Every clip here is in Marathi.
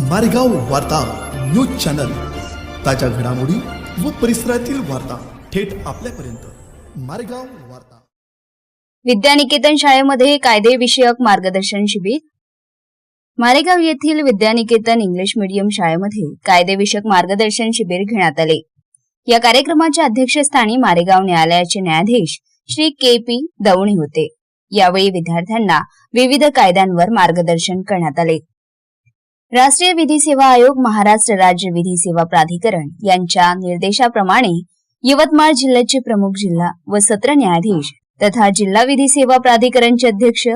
मारेगाव वार्ता न्यूज चॅनल. ताज्या घडामोडी व परिसरातील वार्ता थेट आपल्यापर्यंत. मारेगाव वार्ता. विद्यानिकेतन शाळेमध्ये कायदे विषयक मार्गदर्शन शिबिर. मारेगाव येथील विद्यानिकेतन इंग्लिश मीडियम शाळेमध्ये कायदेविषयक मार्गदर्शन शिबिर घेण्यात आले. या कार्यक्रमाच्या अध्यक्षस्थानी मारेगाव न्यायालयाचे न्यायाधीश श्री के पी दवणे होते. यावेळी विद्यार्थ्यांना विविध कायद्यांवर मार्गदर्शन करण्यात आले. राष्ट्रीय विधी सेवा आयोग महाराष्ट्र राज्य विधी सेवा प्राधिकरण यांच्या निर्देशाप्रमाणे यवतमाळ जिल्ह्याचे प्रमुख जिल्हा व सत्र न्यायाधीश तथा जिल्हा विधी सेवा प्राधिकरणचे अध्यक्ष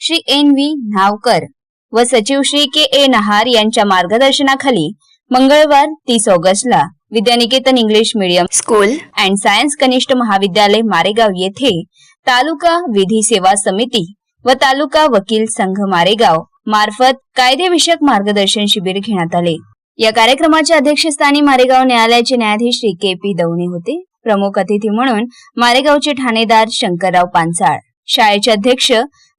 श्री एन व्ही नावकर व सचिव श्री के ए नहार यांच्या मार्गदर्शनाखाली मंगळवार तीस ऑगस्टला Vidyaniketan English medium school and science कनिष्ठ महाविद्यालय मारेगाव येथे तालुका विधी सेवा समिती व तालुका वकील संघ मारेगाव मार्फत कायदेविषयक मार्गदर्शन शिबिर घेण्यात आले. या कार्यक्रमाच्या अध्यक्षस्थानी मारेगाव न्यायालयाचे न्यायाधीश श्री के पी दवणे होते. प्रमुख अतिथी म्हणून मारेगावचे ठाणेदार शंकरराव पांचाळ शाळेचे अध्यक्ष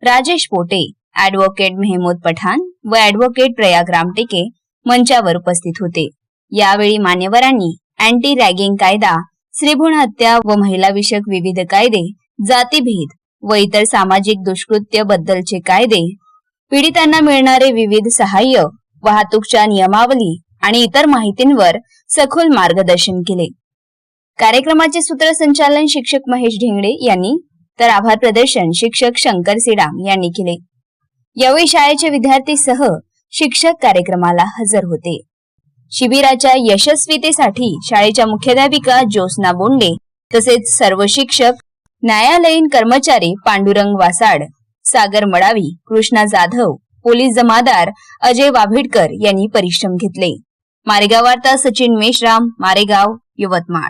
राजेश पोटे ऍडव्होकेट मेहमूद पठाण व ऍडव्होकेट प्रयाग रामटेके मंचावर उपस्थित होते. यावेळी मान्यवरांनी अँटी रॅगिंग कायदा स्त्रीभ्रूण हत्या व महिलाविषयक विविध कायदे जातीभेद व इतर सामाजिक दुष्कृत्य बद्दलचे कायदे पीडितांना मिळणारे विविध सहाय्य वाहतूकच्या नियमावली आणि इतर माहितींवर सखोल मार्गदर्शन केले. कार्यक्रमाचे सूत्रसंचालन शिक्षक महेश ढेंगडे यांनी तर आभार प्रदर्शन शिक्षक शंकर सिडाम यांनी केले. यावेळी शाळेचे विद्यार्थी सह शिक्षक कार्यक्रमाला हजर होते. शिबिराच्या यशस्वीतेसाठी शाळेच्या मुख्याध्यापिका ज्योत्ना बोंडे तसेच सर्व शिक्षक न्यायालयीन कर्मचारी पांडुरंग वासाड सागर मडावी कृष्णा जाधव पोलीस जमादार अजय वाभिडकर यांनी परिश्रम घेतले. मारेगाव वार्ता सचिन मेश्राम मारेगाव यवतमाळ.